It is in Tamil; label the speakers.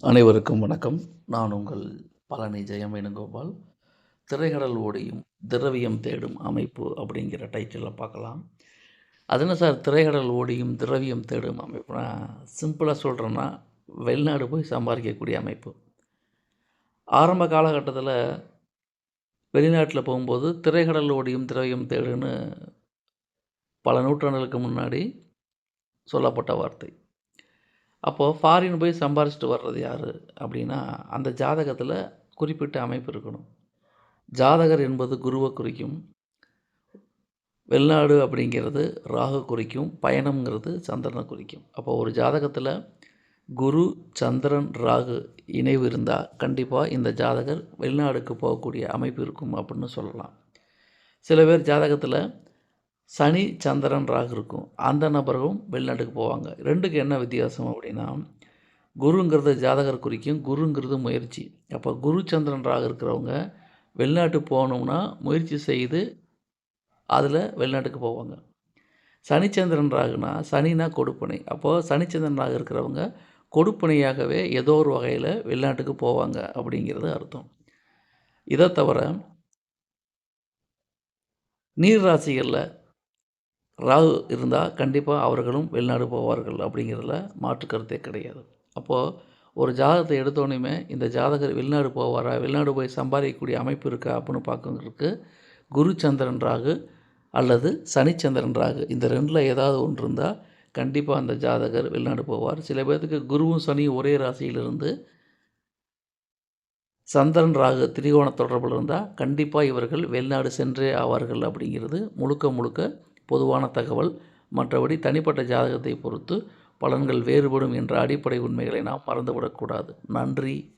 Speaker 1: அனைவருக்கும் வணக்கம். நான் உங்கள் பழனி ஜெயம் வேணுகோபால் திரைகடல் ஓடியும் திரவியம் தேடும் அமைப்பு அப்படிங்கிற டைட்டிலில் பார்க்கலாம். அது என்ன சார்? திரைகடல் ஓடியும் திரவியம் தேடும் அமைப்புனா சிம்பிளாக சொல்கிறேன்னா வெளிநாடு போய் சம்பாதிக்கக்கூடிய அமைப்பு. ஆரம்ப காலகட்டத்தில் வெளிநாட்டில் போகும்போது திரைகடல் ஓடியும் திரவியம் தேடுன்னு பல நூற்றாண்டுகளுக்கு முன்னாடி சொல்லப்பட்ட வார்த்தை. அப்போது ஃபாரின் போய் சம்பாரிச்சிட்டு வர்றது யார்? அப்படின்னா அந்த ஜாதகத்தில் குறிப்பிட்ட அமைப்பு இருக்கணும். ஜாதகர் என்பது குருவை குறிக்கும். வெளிநாடு அப்படிங்கிறது ராகு குறிக்கும். பயணம்ங்கிறது சந்திரனை குறிக்கும். அப்போ ஒரு ஜாதகத்தில் குரு சந்திரன் ராகு இணைவு இருந்தால் கண்டிப்பாக இந்த ஜாதகர் வெளிநாடுக்கு போகக்கூடிய அமைப்பு இருக்கும் அப்படின்னு சொல்லலாம். சில பேர் ஜாதகத்தில் சனி சந்திரன் ராகு இருக்கும். அந்த நபரும் வெளிநாட்டுக்கு போவாங்க. ரெண்டுக்கு என்ன வித்தியாசம் அப்படின்னா குருங்கிறது ஜாதகர் குறிக்கும் குருங்கிறது முயற்சி. அப்போ குரு சந்திரன் ராகு இருக்கிறவங்க வெளிநாட்டு போகணும்னா முயற்சி செய்து அதில் வெளிநாட்டுக்கு போவாங்க. சனிச்சந்திரன் ராகுனா சனினா கொடுப்பனை. அப்போது சனிச்சந்திரன் ராகு இருக்கிறவங்க கொடுப்பனையாகவே ஏதோ ஒரு வகையில் வெளிநாட்டுக்கு போவாங்க அப்படிங்கிறது அர்த்தம். இதை தவிர நீர் ராசிகளில் ராகு இருந்தால் கண்டிப்பாக அவர்களும் வெளிநாடு போவார்கள் அப்படிங்கிறதுல மாற்று கருத்தே கிடையாது. அப்போது ஒரு ஜாதகத்தை எடுத்தோடனே இந்த ஜாதகர் வெளிநாடு போவாரா வெளிநாடு போய் சம்பாதிக்கக்கூடிய அமைப்பு இருக்கா அப்படின்னு பார்க்கறதுக்கு குரு சந்திரன் ராகு அல்லது சனிச்சந்திரன் ராகு இந்த ரெண்டில் ஏதாவது ஒன்று இருந்தால் கண்டிப்பாக அந்த ஜாதகர் வெளிநாடு போவார். சில பேர்த்துக்கு குருவும் சனியும் ஒரே ராசியிலிருந்து சந்திரன் ராகு திரிகோண தொடர்பில் இருந்தால் கண்டிப்பாக இவர்கள் வெளிநாடு சென்றே ஆவார்கள் அப்படிங்கிறது முழுக்க முழுக்க பொதுவான தகவல். மற்றபடி தனிப்பட்ட ஜாதகத்தை பொறுத்து பலன்கள் வேறுபடும் என்ற அடிப்படை உண்மைகளை நாம் மறந்துவிடக்கூடாது. நன்றி.